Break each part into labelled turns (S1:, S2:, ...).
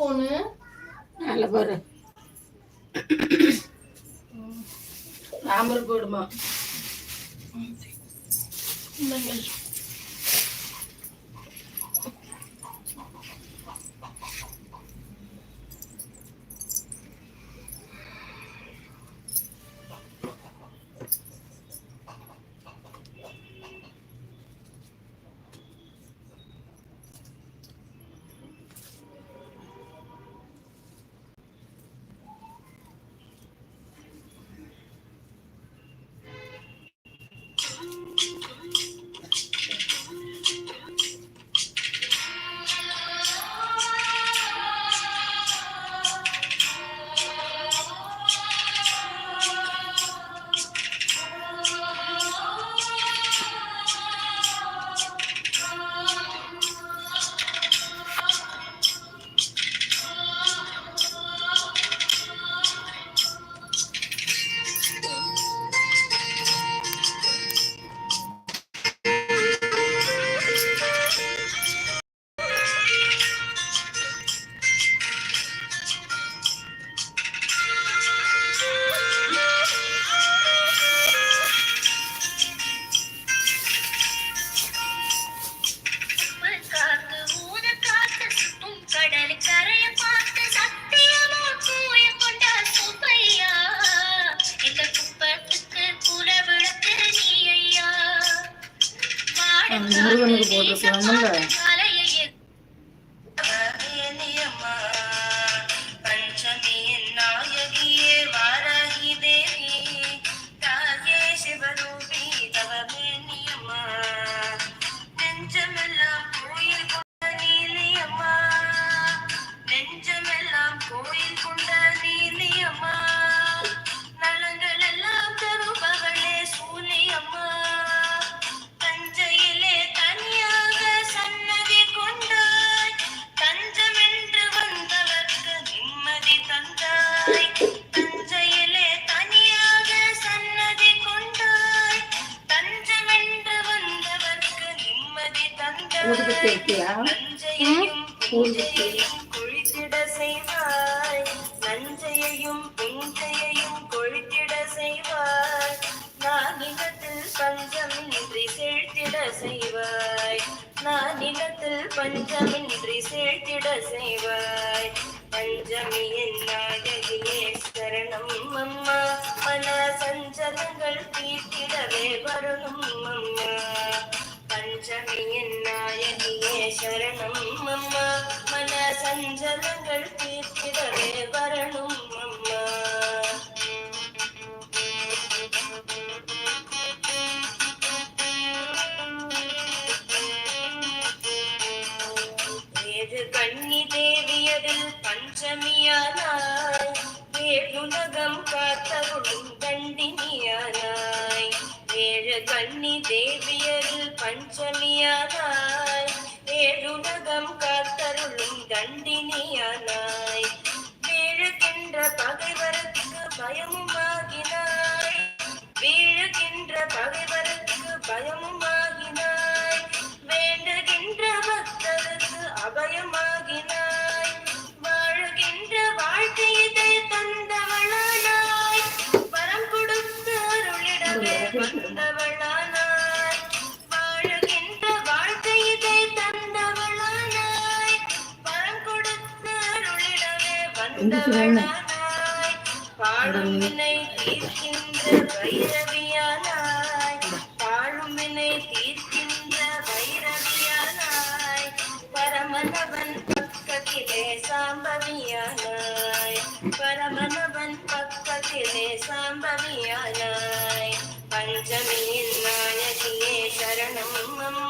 S1: Spoon
S2: நல்ல பாரு சாம்பல் போடுமா
S3: outro.
S2: ஊதுபத்தி
S3: தந்தாய்
S2: வைக்கியா
S3: நஞ்சையையும் புஞ்சையையும் கொழித்திட செய்வாய் நஞ்சையையும் புஞ்சையையும் கொழித்திட செய்வாய் நானிலத்தில் பஞ்சமின்றி செழித்திட செய்வாய் நானிலத்தில் பஞ்சமின்றி செழித்திட செய்வாய் பஞ்சமி நாயகியே சரணம் அம்மா மன சஞ்சலங்கள் தீர்த்திடவே வரணும் அம்மா பஞ்சமியன்னாயகியே சரணம் அம்மா மன சஞ்சலங்கள் தீர்த்திடவே வரணும் அம்மா ஏழு கன்னி தேவியதில் பஞ்சமியானாய் ஏழுலகம் காத்தருளும் தண்டினியானாய் ஏழு கண்ணி தேவியரில் பஞ்சமியானாய். ஏழுலகம் காத்தருளும் தண்டினியானாய் வீழுகின்ற பகைவருக்கு பயமுமாகினாய். வீழுகின்ற பகைவருக்கு பயமும் பைரவியானாய். பரமனவன் பக்கத்திலே சாம்பவியானாய். பரமனவன் பக்கத்திலே சாம்பவியானாய். பஞ்சமியின் நாயகியே சரணம் அம்மா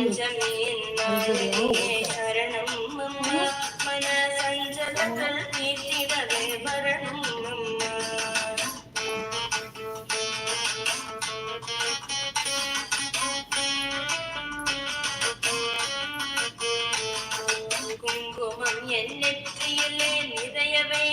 S3: பஞ்சமியின் சரணம் அம்மா மன சஞ்சலங்கள் தீர்த்திடவே வரணும் அம்மா குங்குமம் என் நெற்றியிலே நிறையவே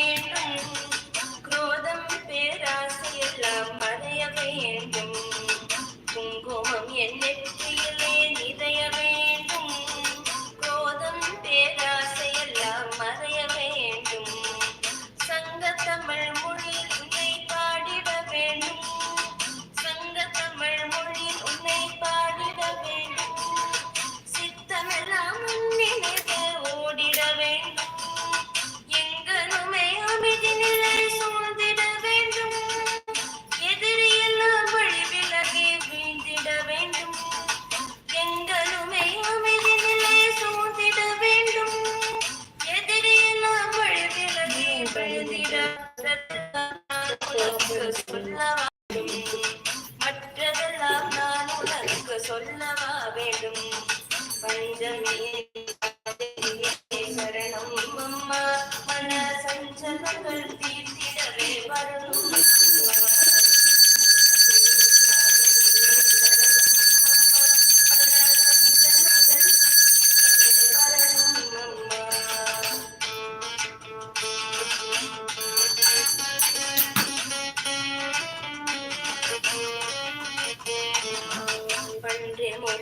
S3: Yeah.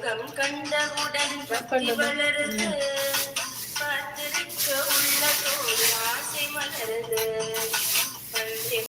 S3: முகம் கண்டவுடன் பக்தி வளருது. பார்த்திருக்க உள்ளதோடு ஆசை மலருது.